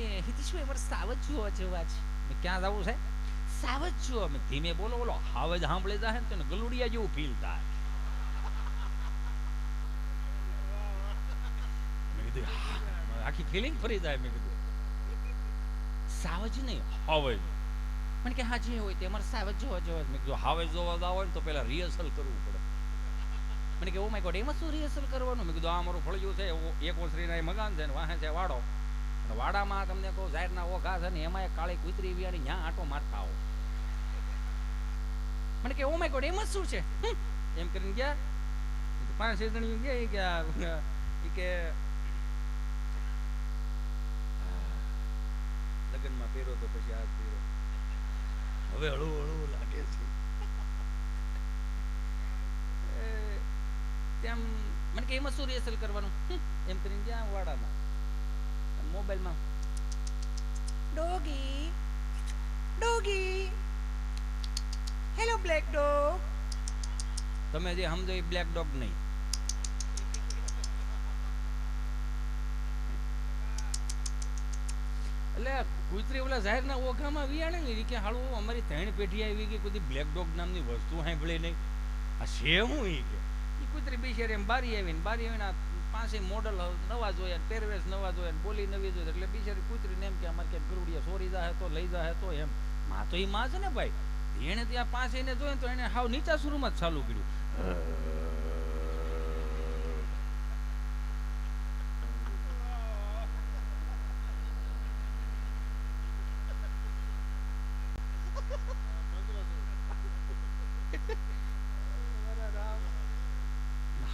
મેં હિતેશભાઈ અમારે સાવજ જોવા જેવા છે. મેં ક્યાં જવું છે? સાવજ જોવા મેં ધીમે બોલો બોલો. હાવજ સાંભળી જાય ને તો ગલુડિયા જેવું ફીલ થાય. મેં કીધું આખી ફિલિંગ ફરી જાય મેં કીધું. સાવજ નહીં હાવજ મને કે હા જે હોય તે સાવજ જોવા જેવા મેં કીધું હાવજ જોવા હોય ને તો પહેલા રિહર્સલ કરવું પડે. મને કે ઓ માય ગોડ એમાં શું રિહર્સલ કરવાનું? મેં કીધું આ મારું ફળિયું છે એક ઓસરીના એ મકાન છે ને વાહે છે વાડો. વાડામાં તમને કહું જાહેરના ઓઘા છે ને એમાં કાળી કૂતરી વિયાની ન્યા આંટો મારતા આવો. મને કે, ઓ માય ગોડ, એમાં શું છે? એમ કરીને ગયા. પાંચ છ જણી ગયા ગયા કે લગ્નમાં પહેરો તો પછી આ પહેરો હવે હળવું હળવું લાગે છે. તેમ, મને કે, એમાં શું રિહર્સલ કરવાનું? એમ કરીને ગયા વાડામાં. મોબાઈલમાં. Doggy. Doggy. Hello black dog તમે જે સમજો એ બ્લેક ડોગ નહીં. એટલે કુતરી ઓલા જાહેરના ઓઘામાં વિયાણે ને કે હાળું અમારી ત્રણ પેઢી આવી કે કોઈ બ્લેક ડોગ નામની વસ્તુ સાંભળી નહીં. આ છે હું એ કે? એ કુતરી બિચારી એમ બારી આવીને બારી આવીને આ પાસે મોડલ નવા જોયા પહેરવેશ નવા જોયા બોલી નવી જોઈ એટલે બિચારી કુતરીને એમ કે અમારે ક્યાંક ગરુડિયા સોરી જાહે તો લઈ જાહે તો એમ. માં તો એ માં છે ને ભાઈ. એને ત્યાં પાંચ એને જોઈને તો એને હાવ નીચા સુરમાં જ ચાલુ કર્યું.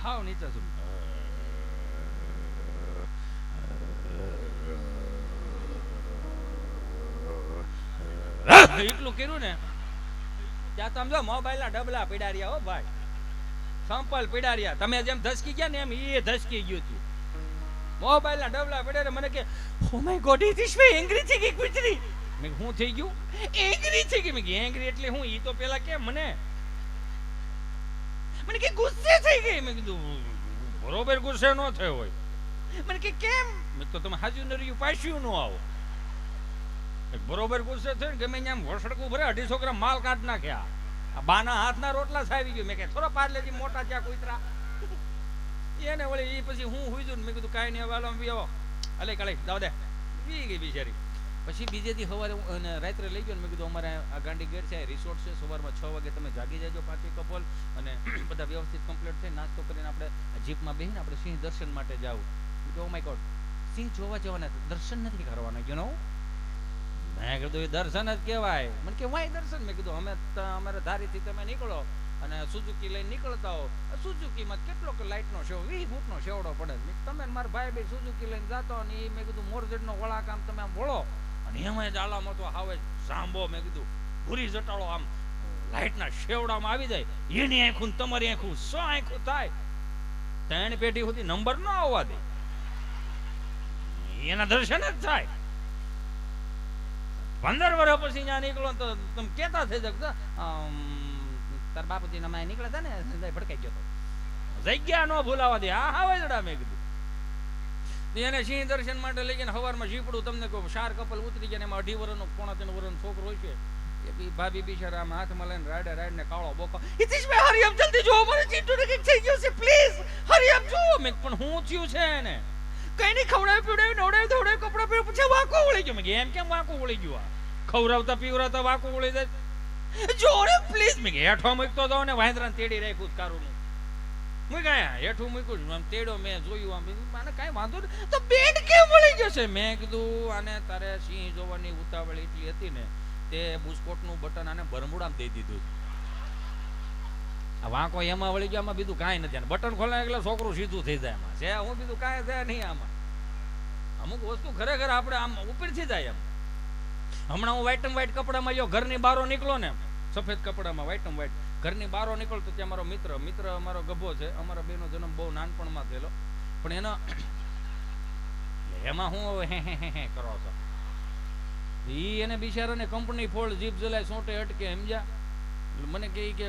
હાવ નીચા સુર એટલું કર્યું ને. ત્યાં તો સમજો મોબાઈલના ડબલા પીડાર્યા હો ભાઈ. સંપલ પીડાર્યા તમે જેમ ધસકી ગયા ને એમ એ ધસકી ગયું હતું મોબાઈલના ડબલા પીડાર્યા મને કે oh my god it is મે એંગ્રી થઈ ગઈ ગુજરી મેં હું થઈ ગયું. એંગ્રી થઈ ગઈ મેં કે એંગ્રી એટલે હું? ઈ તો પેલા કે મને? મને કે ગુસ્સે થઈ ગઈ. મેં કીધું બરોબર ગુસ્સે ન થયો હોય. મને કે કેમ? મેં તો તમે હાજુ નરિયું પાછું ન આવો. બરોબર ગુસ્સે થયો ગમે ત્યાં વસડકું ભરે અઢીસો ગ્રામ માલ કાઢ નાખ્યા. આ બાના હાથના રોટલા સાવી ગયો. મેં કે થોડો પાર્લેજી મોટા જ્યાં કુતરા. એને વળી એ પછી હું હુઈ જઉં મેં કીધું, કાંઈ નહીં વાલો હાલો, આમ બી આવો અલે કળે દાવ દે. પી ગઈ બિચારી. પછી બીજે દી સવારે રાત્રે લઈ ગયો મેં કીધું, અમારે આ ગાંડી ગેટ છે રિસોર્ટ છે, સવારમાં છ વાગે તમે જાગી જાજો પાંચે કપલ અને બધા વ્યવસ્થિત કમ્પ્લીટ થઈ નાસ્તો કરીને આપણે જીપમાં બેહીને આપણે સિંહ દર્શન માટે જાવું તો માય ગોડ સિંહ જોવા જવાના, દર્શન નથી કરવાના યુ નો મેં કીધું એ દર્શન જ કહેવાય. મને કે દર્શન? મેં કીધું, અમે અમારે ધારીથી તમે નીકળો અને સુઝુકી લઈને નીકળતા હો. સુઝુકીમાં કેટલો લાઇટનો શેવ વીસ ફૂટનો શેવડો પડે તમે મારા ભાઈ બે સુઝુકી લઈને જાતો અને એ મેં કીધું, મોરજેડનો વળાકામ તમે આમ વળો. અને એમાં જ આલામતો હાવે સાંભો મેં કીધું, ભૂરી જટાળો આમ લાઇટના શેવડામાં આવી જાય. એની આંખું તમારી આંખું, સો આંખું થાય. ત્રણ પેઢી સુધી નંબર ન આવવા દે. એના દર્શન જ થાય. પંદર વર્ષ પછી ત્યાં નીકળો તો તમે કેતા થઈ શકતા તાર બાપુજી ના માય નીકળ્યા હતા ને ભડકાઈ ગયો જગ્યા નો ભૂલાવા દે. આ હા જડા મેં કીધું. એને સિંહ દર્શન માટે લઈ ગયા સવારમાં ઝીપડું, તમને કહું શાર કપલ ઉતરી ગયા એમાં અઢી વર્ષનો પોણા ત્રણ વર્ષનો છોકરો હોય છે. એ ભાભી બિચારા આમ હાથમાં લઈને રાડે, રાડને કાળો બોકો ઇતિશ ભાઈ હરી જલ્દી જો મારે ચીટુ ને થઈ ગયું છે પ્લીઝ હરી અપ જો. મેં પણ હું થયું છે એને? કઈ નહીં ખવડાવ્યું પીવડાવી નવડાવી ધોવડાવી કપડા પહેર્યા પછી વાંકો વળી ગયો. મેં એમ કેમ વાંકો વળી ગયો આ? ખવડાવતા પીવડાવતા વાંકો વળી જાય. જોડે પ્લીઝ મેં હેઠો મૂકતો જાવ ને વાંદરા તેડી રાખ્યું જ મેં મૂક્યા હેઠું મૂક્યું છું. આમ તેડો મેં જોયું આમ મેં કીધું, આને કાંઈ વાંધો નહીં. તો બેડ કેમ વળી જશે મેં કીધું આને તારે સિંહ જોવાની ઉતાવળ એટલી હતી ને તે બુસ્કોટનું બટન આને બરમુડામાં દઈ દીધું વાંકો એમાં વળી ગયો આમાં બીજું કાંઈ નથી. અને બટન ખોલે એટલે છોકરું સીધું થઈ જાય એમાં. છે હું બીજું કાંઈ થાય નહીં આમાં. અમુક વસ્તુ ખરેખર આપણે આમ ઉપરથી જાય એમ. હમણાં હું વ્હાઈટ એન્ડ વ્હાઈટ કપડામાં જો ઘરની બારો નીકળો ને સફેદ કપડામાં વ્હાઈટ એન્ડ વ્હાઈટ ઘરની બારો નીકળતો ત્યાં મારો મિત્ર મિત્ર અમારો ગભો છે. અમારા બેનો જન્મ બહુ નાનપણમાં થયેલો. પણ એનો એમાં હું હે હે હે હે કરો છો. ઈ એને બિચારાને કંપની ફોલ્ડ જીપ જલાય, સોટે, અટકે, સમજ્યા? મને કહે કે,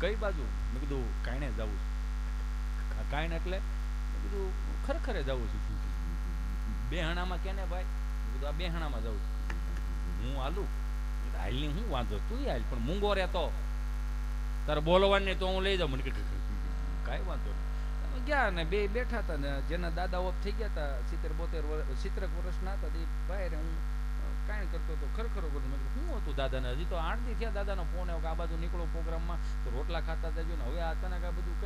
કઈ બાજુ? મેં કીધું કાયણે જવું કાંઈ એટલે? મેં કીધું, ખરેખરે જવું છું. બેહણામાં કેને ભાઈ? કીધું આ બેહણામાં જાઉં છું. હું હાલું. મેં કીધું હાલની હું વાંધો? તું હાલ, પણ મૂંગો રહેતો તારે બોલવાની તો હું લઈ જાઉં. મને કાંઈ વાંધો નહીં. ગયા ને બે બેઠા હતા ને, જેના દાદા ઓફ થઈ ગયા હતા, સિત્તેર બોતેર વર્ષ સિત્તેક વર્ષના હતા તે ભાઈ રે, હું કાંઈ કરતો હતો ખરખરો કરતો. મેં શું હતું દાદાને? હજી તો આઠ દી થયા દાદાનો ફોન આવ્યો કે આ બાજુ નીકળો પ્રોગ્રામમાં તો રોટલા ખાતા જજો ને. હવે આ તને આ બધું કઈ